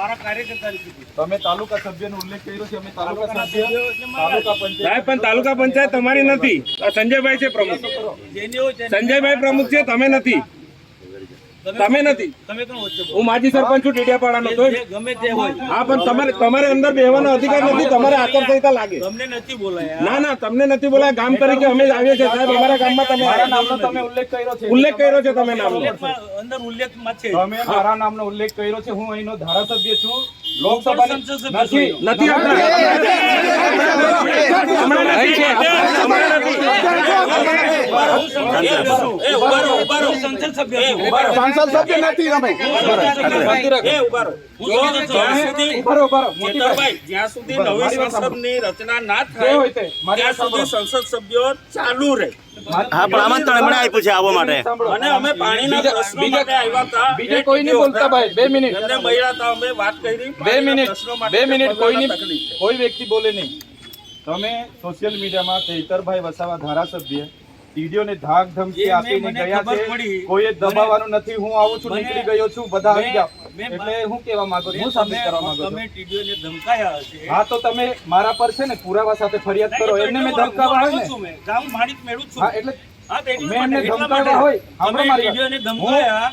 મારા કાર્યકર્તાને કીધું તમે તાલુકા સભ્યનો ઉલ્લેખ કર્યો છે અમે તાલુકા સભ્ય પંચાયત. સાહેબ પણ તાલુકા પંચાયત તમારી નથી. આ સંજયભાઈ છે પ્રમુખ. સંજયભાઈ પ્રમુખ છે તમે નથી. તમે નથી. તમે કોણ વચ્ચે બોલો? હું માજી સરપંચ છું ટીડિયાપાડાનો તો જે. ગમે તે હોય. હા પણ તમારે તમારે અંદર બેહવાનો અધિકાર નથી તમારે આચારસંહિતા લાગે. તમને નથી બોલાય. ના ના તમને નથી બોલાય. ગામ તરીકે અમે જ આવીએ છીએ સાહેબ. અમારા ગામમાં તમે મારા નામનો તમે ઉલ્લેખ કર્યો છે. ઉલ્લેખ કર્યો છે તમે નામનો. અંદર ઉલ્લેખમાં છે. તમે મારા નામનો ઉલ્લેખ કર્યો છે. હું અહીંનો ધારાસભ્ય છું. લોકસભાની. નથી. નથી. સંસદ સભ્ય નથી તમે ચાલુ રહે હા પણ આવવા માટે અને અમે પાણીના પ્રશ્નો માટે કોઈ બે મિનિટ મળ્યા હતા અમે વાત કરી બે મિનિટ બે મિનિટ. કોઈ વ્યક્તિ બોલે નહીં તમે સોશિયલ મીડિયામાં ચૈતરભાઈ વસાવા ધારાસભ્ય ટીડીઓને ધાક ધમકી આપીને ગયા છે કોઈએ દબાવવાનું નથી હું આવું છું નીકળી ગયો છું બધા આવી જાઓ એટલે હું કહેવા માંગુ છું હું સાબિત કરવા માંગુ તમે ટીડીઓને ધમકાયા છે હા તો તમે મારા પર છે ને પુરાવા સાથે ફરિયાદ કરો એમને મેં ધમકાવા છું ને. ગામ માણિક મેળું છું. હા એટલે મેં એમને માટે હોય. સાંભળો મારી. ધમકાયા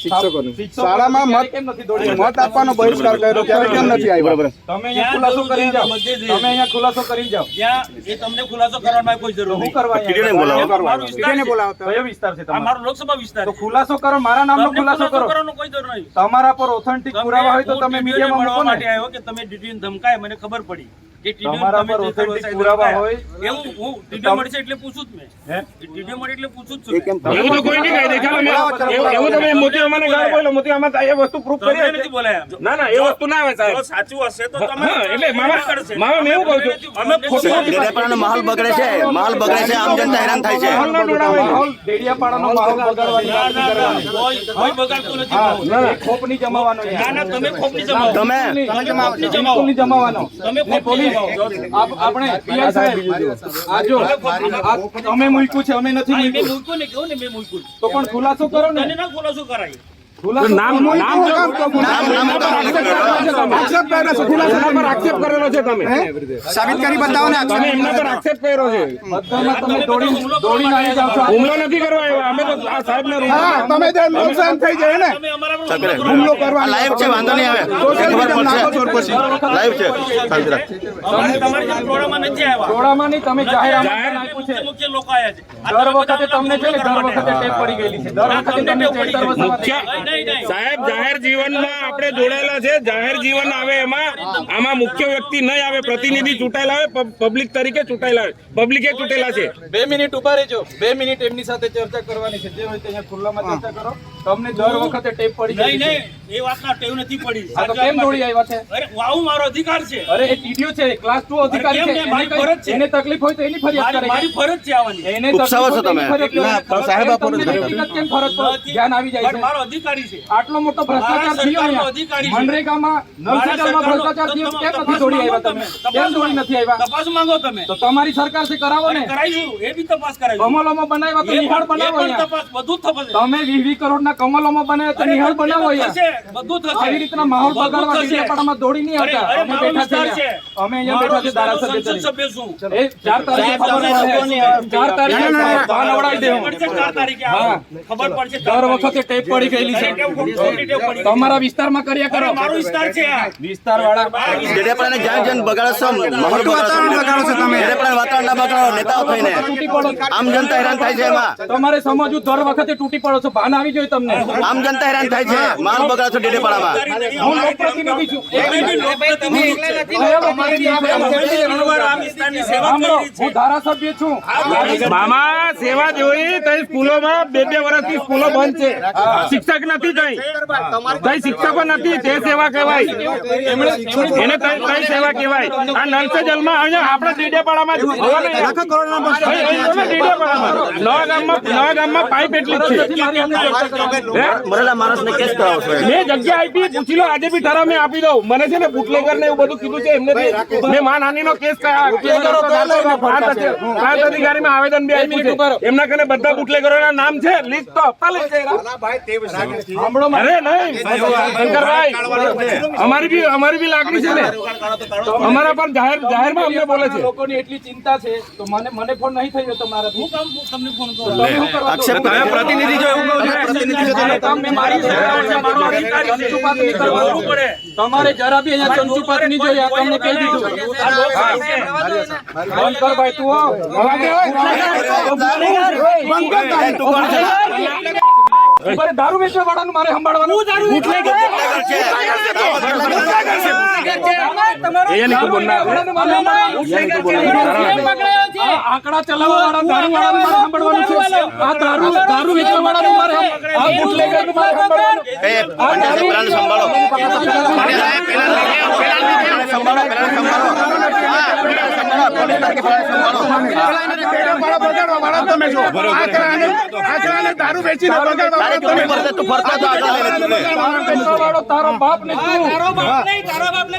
શિક્ષકોની. શાળામાં મત- આવ્યા? મત આપવાનો બહિષ્કાર કર્યો ત્યારે કેમ નથી આવ્યા? તમે અહીંયા ખુલાસો જવું જાઓ. ત્યાં બધે જઈએ. તમે અહીંયા ખુલાસો કરીને જાઓ. એ તમને ખુલાસો કરવાનો કોઈ જરૂર નહીં. કરવા ટીડીઓને બોલાવો. મારો વિસ્તાર કયો વિસ્તાર છે તમારો? મારો લોકસભા વિસ્તાર તો ખુલાસો કરો મારા નામનો ખુલાસો કરો. કરવાનો કોઈ જરૂર નહીં. તમારા પર ઓથેન્ટિક પુરાવા હોય તો તમે મીડિયામાં મૂકો માટે ને આવ્યો કે તમે ટીડીઓને ધમકાય મને ખબર પડી તમારા પર જે પુરાવા હોય. એવું હું ટીડીઓ મળશે એટલે પૂછું જ મેં. હે? ટીડીઓ મળે એટલે પૂછું જ છું એવું તો કોઈ નહીં કહી દે એવું- એવું તમે મોતી અમાને ગાળ બોલ્યો. મોતી આમાં એ વસ્તુ પ્રૂફ કરી નથી બોલાયા ના ના એ વસ્તુ ના આવે જો સાહેબ સાચું હશે તો તમે એટલે મામા મામા મેં એવું કહું છું. અમે ખોટી ડેડિયાપાડાનો માહોલ બગડે છે માહોલ બગડે છે આમ જનતા હેરાન થાય છે. માહોલ ના ડેડિયાપાડાનો માહોલ બગાડવાની ના, ના, ના. કોઈ બગાડતું નથી ના ના. ખોપ નહીં જમાવાનો ના ના તમે ખોપની જમાવો. તમે બિલકુલ નહીં જમાવાનો. તમે ને પોલીસ આપ- આપણે પીઆઈ સાહેબ આ જો અમે મૂક્યું છે અમે નથી મેં મૂક્યું. મૂક્યું ને કેવું ને મેં મૂક્યું? તો પણ ખુલાસો કરો ને. ના ખુલાસો કરાય. નામ આક્ષેપ પર આક્ષેપ કરેલો છે તમે. સાબિત કરી બતાવો ને તમે એમના પર આક્ષેપ કર્યો છે. તમે દોડી દોડીને આવી જાઓ છો. હુમલો નથી કરવા આવ્યો. અમે તો આ સાહેબને રૂમ હા તમે જે નુકસાન થઈ જાય ને. તમે અમારા પર હુમલો આ લાઈવ છે વાંધો નહીં આવે. લાઈવ છે ટોળામાં નહીં તમે જાહેર મુખ્ય લોકો છે. દર વખતે તમને છે ને દર વખતે ટેપ પડી ગયેલી છે. દર વખતે તમને તમે ટેપ પડી ચૈતર. વસાવા. સાહેબ જાહેર જીવનમાં આપણે જોડાયેલા છે. જાહેર જીવન આવે એમાં. આમાં મુખ્ય વ્યક્તિ નહીં આવે પ્રતિનિધિ ચૂંટાયેલા આવે પબ્લિક તરીકે ચૂંટાયેલા આવે પબ્લિકે ચૂંટેલા છે. બે મિનિટ ઊભા રહેજો. બે મિનિટ એમની સાથે ચર્ચા કરવાની છે. જે હોય ત્યાં ખુલ્લામાં ચર્ચા કરો. તમને દર વખતે ટેપ પડી જાય નહીં. એ વાતના ટેવ નથી પડી. આ તો કેમ દોડી આવ્યા છે? અરે વાવ મારો અધિકાર છે. અરે એ ટીડીઓ છે. ક્લાસ 2 અધિકારી છે. મારી ફરજ છે. એને તકલીફ હોય તો એની ફરિયાદ કરે. મારી ફરજ છે આવવાની. એને તકલીફ હોય તો તમે. ના, સાહેબ આપો ફરજ પર ધ્યાન આવી જાય છે. મારો અધિકારી છે. આટલો મોટો ભ્રષ્ટાચાર થયો સરકારનો અધિકારી અહીંયા છે. મનરેગામાં નલ મારા સેટલમાં સરકારનો- ભ્રષ્ટાચાર થયો કેમ નથી દોડી આવ્યા તમે? તમે. કેમ દોડી નથી આવ્યા? તપાસ માંગો તમે. તો તમારી સરકારથી કરાવો ને. કરાઈશું એ બી તપાસ કરાઈશું કમલોમાં બનાવ્યા તો નિહાળ બનાવો તપાસ બધું તમે વીસ વીસ કરોડના કમલોમાં બનાવ્યા તો નિહાળ બનાવો બધું થશે. આવી રીતના માહોલ બગાડવા. દોડી નહીં આવતા. અમે બેઠા છે. અમે અહીંયા બેઠા છે ધારાસભ્ય સભ્ય છું. એ ચાર તારીખે ના, ના, ના. નવડાવી દેવું. ખબર પડશે. દર વખતે ટેપ પડી ગયેલી છે. તમારા વિસ્તારમાં કર્યા કરો મારો વિસ્તાર છે. વિસ્તાર વાળા જ્યાં બગાડો છો માહોલ બગાડો છો વાતાવરણ બગાડો છો તમે. ડેડિયાપાડાનું વાતાવરણ ના બગાડો નેતાઓ થઈને આમ જનતા હેરાન થાય છે એમાં. તમારે સમજવું દર વખતે તૂટી પડો છો. ભાન આવી જોઈએ તમને. આમ જનતા હેરાન થાય છે. બગાડો હું લોકપ્રતિનિધિ. હું ધારાસભ્ય છું. મામા સેવા જોઈ તો સ્કૂલોમાં બે બે વર્ષથી સ્કૂલો બંધ છે. શિક્ષક નથી તઈ. કઈ કઈ શિક્ષકો નથી તે સેવા કહેવાય. એને કઈ કઈ સેવા કહેવાય. આ નલ સે જલમાં અહીંયા આપણે ડેડિયાપાડામાં જ હોવા નહીં. અહીં- અહીં તમે ડેડિયાપાડામાં. નવા ગામમાં નવા ગામમાં પાઇપ એટલી જ છે મરેલા માણસને કેસ કરાવો છો મેં જગ્યા આપી પૂછી લો આજે બી ઠરાવ મેં આપી દઉં મને છે ને બુટલેગર ને એવું બધું કીધું છે એમને મેં માનહાનિ નો કેસ પ્રાંત અધિકારીમાં આવેદન બી આપ્યું છે એમના કને બધા બુટલેગરોના નામ છે લિસ્ટ તો લઈ જાય અરે નહીં શંકરભાઈ અમારી બી અમારી બી લાગણી છે ને અમારા પર જાહેર જાહેરમાં અમને બોલે છે લોકોની એટલી ચિંતા છે તો મને મને ફોન નહીં થયો તમારા હું કામ તમને ફોન કરું તમે પ્રતિનિધિ જો એવું કહું છું તમારે જરા બી અહીંયા ચંચુપાત નહીં જોઈએ આ તમને કહી દીધું બંધ કર ભાઈ તું હો. દારૂ વેચવા વાળાનું મારે સંભાળવાનું ఏయనికి కొన్నా ఏయనికి కొన్నా આંકડા ચલાવવા વાળા દારૂ છે. આ દારૂ દારૂ વેચવા વાળા મારે આ બુટલેગરનું મારે સંભાળવાનું તારો બાપ ને તારો બાપ નહીં તારો બાપ ને